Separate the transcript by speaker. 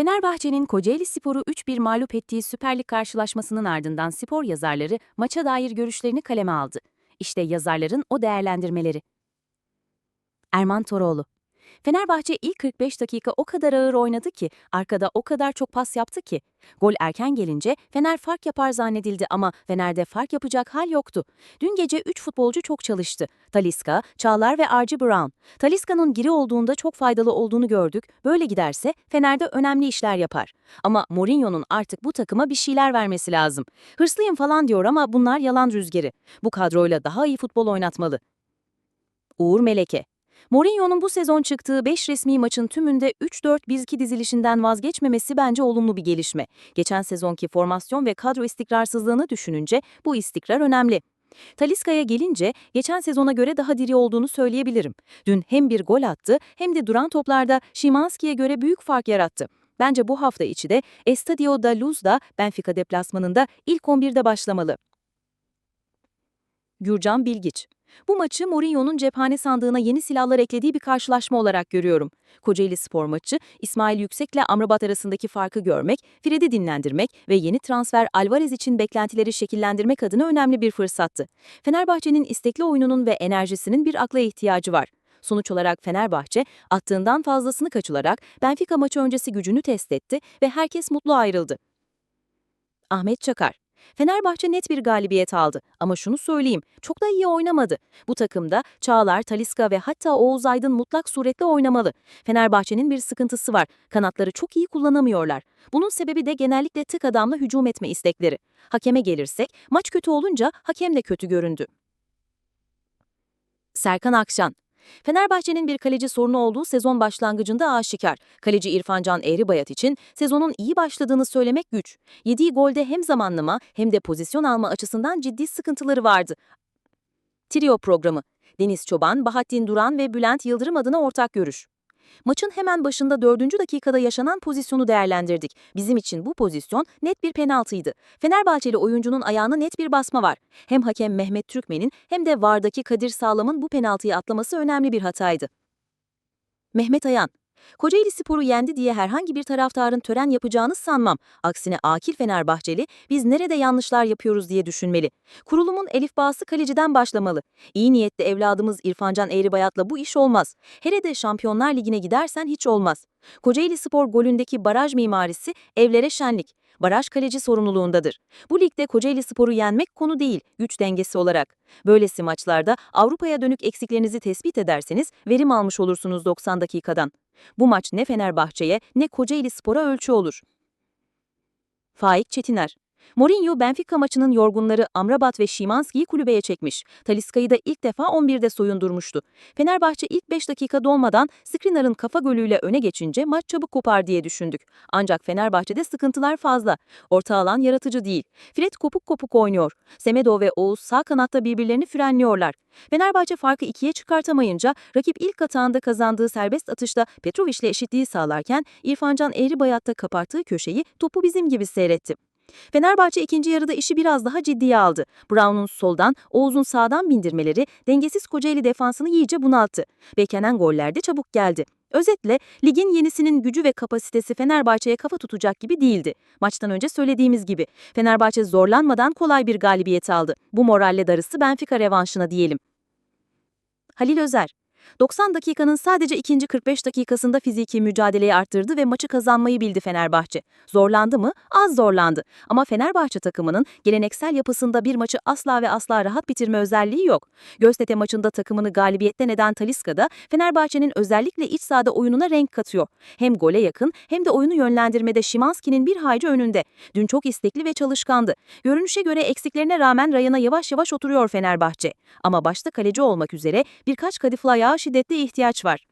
Speaker 1: Fenerbahçe'nin Kocaeli Spor'u 3-1 mağlup ettiği Süper Lig karşılaşmasının ardından spor yazarları maça dair görüşlerini kaleme aldı. İşte yazarların o değerlendirmeleri. Erman Toroğlu Fenerbahçe ilk 45 dakika o kadar ağır oynadı ki, arkada o kadar çok pas yaptı ki. Gol erken gelince Fener fark yapar zannedildi ama Fener'de fark yapacak hal yoktu. Dün gece 3 futbolcu çok çalıştı. Taliska, Çağlar ve Archie Brown. Taliska'nın giri olduğunda çok faydalı olduğunu gördük. Böyle giderse Fener'de önemli işler yapar. Ama Mourinho'nun artık bu takıma bir şeyler vermesi lazım. Hırslıyım falan diyor ama bunlar yalan rüzgarı. Bu kadroyla daha iyi futbol oynatmalı. Uğur Meleke Mourinho'nun bu sezon çıktığı 5 resmi maçın tümünde 3-4-1-2 dizilişinden vazgeçmemesi bence olumlu bir gelişme. Geçen sezonki formasyon ve kadro istikrarsızlığını düşününce bu istikrar önemli. Taliska'ya gelince geçen sezona göre daha diri olduğunu söyleyebilirim. Dün hem bir gol attı hem de duran toplarda Şimanski'ye göre büyük fark yarattı. Bence bu hafta içi de Estadio da Luz'da Benfica deplasmanında ilk 11'de başlamalı. Gürcan Bilgiç bu maçı Mourinho'nun cephane sandığına yeni silahlar eklediği bir karşılaşma olarak görüyorum. Kocaeli spor maçı, İsmail Yüksek'le Amrabat arasındaki farkı görmek, Fred'i dinlendirmek ve yeni transfer Alvarez için beklentileri şekillendirmek adına önemli bir fırsattı. Fenerbahçe'nin istekli oyununun ve enerjisinin bir akla ihtiyacı var. Sonuç olarak Fenerbahçe attığından fazlasını kaçılarak Benfica maçı öncesi gücünü test etti ve herkes mutlu ayrıldı. Ahmet Çakar Fenerbahçe net bir galibiyet aldı ama şunu söyleyeyim, çok da iyi oynamadı. Bu takımda Çağlar, Taliska ve hatta Oğuz Aydın mutlak suretle oynamalı. Fenerbahçe'nin bir sıkıntısı var, kanatları çok iyi kullanamıyorlar. Bunun sebebi de genellikle tık adamla hücum etme istekleri. Hakeme gelirsek, maç kötü olunca hakem de kötü göründü. Serkan Akşan Fenerbahçe'nin bir kaleci sorunu olduğu sezon başlangıcında aşikar. Kaleci İrfancan Eğribayat için sezonun iyi başladığını söylemek güç. Yediği golde hem zamanlama hem de pozisyon alma açısından ciddi sıkıntıları vardı. Trio programı Deniz Çoban, Bahattin Duran ve Bülent Yıldırım adına ortak görüş. Maçın hemen başında 4. dakikada yaşanan pozisyonu değerlendirdik. Bizim için bu pozisyon net bir penaltıydı. Fenerbahçeli oyuncunun ayağına net bir basma var. Hem hakem Mehmet Türkmen'in hem de VAR'daki Kadir Sağlam'ın bu penaltıyı atlaması önemli bir hataydı. Mehmet Ayan Kocaeli Spor'u yendi diye herhangi bir taraftarın tören yapacağını sanmam. Aksine akil Fenerbahçeli, biz nerede yanlışlar yapıyoruz diye düşünmeli. Kurulumun elifbası kaleciden başlamalı. İyi niyetli evladımız İrfancan Eğribayat'la bu iş olmaz. Hele de Şampiyonlar Ligi'ne gidersen hiç olmaz. Kocaeli Spor golündeki baraj mimarisi evlere şenlik. Baraj kaleci sorumluluğundadır. Bu ligde Kocaeli Spor'u yenmek konu değil, güç dengesi olarak. Böylesi maçlarda Avrupa'ya dönük eksiklerinizi tespit ederseniz verim almış olursunuz 90 dakikadan. Bu maç ne Fenerbahçe'ye ne Kocaeli Spor'a ölçü olur. Faik Çetiner Mourinho Benfica maçının yorgunları Amrabat ve Şimanski'yi kulübeye çekmiş. Taliska'yı da ilk defa 11'de soyundurmuştu. Fenerbahçe ilk 5 dakika dolmadan Skriniar'ın kafa golüyle öne geçince maç çabuk kopar diye düşündük. Ancak Fenerbahçe'de sıkıntılar fazla. Orta alan yaratıcı değil. Fred kopuk kopuk oynuyor. Semedo ve Oğuz sağ kanatta birbirlerini frenliyorlar. Fenerbahçe farkı ikiye çıkartamayınca rakip ilk atağında kazandığı serbest atışta Petrovic'le eşitliği sağlarken İrfancan Eğribayat'ta kapattığı köşeyi topu bizim gibi seyretti. Fenerbahçe ikinci yarıda işi biraz daha ciddiye aldı. Brown'un soldan, Oğuz'un sağdan bindirmeleri dengesiz Kocaeli defansını iyice bunalttı. Beklenen goller de çabuk geldi. Özetle ligin yenisinin gücü ve kapasitesi Fenerbahçe'ye kafa tutacak gibi değildi. Maçtan önce söylediğimiz gibi Fenerbahçe zorlanmadan kolay bir galibiyet aldı. Bu moralle darısı Benfica revanşına diyelim. Halil Özer 90 dakikanın sadece ikinci 45 dakikasında fiziki mücadeleyi arttırdı ve maçı kazanmayı bildi Fenerbahçe. Zorlandı mı? Az zorlandı. Ama Fenerbahçe takımının geleneksel yapısında bir maçı asla ve asla rahat bitirme özelliği yok. Göztepe maçında takımını galibiyetten eden Taliska'da Fenerbahçe'nin özellikle iç sahada oyununa renk katıyor. Hem gole yakın hem de oyunu yönlendirmede Şimanski'nin bir hayli önünde. Dün çok istekli ve çalışkandı. Görünüşe göre eksiklerine rağmen rayına yavaş yavaş oturuyor Fenerbahçe. Ama başta kaleci olmak üzere birkaç kadifli ayağa şiddetli ihtiyaç var.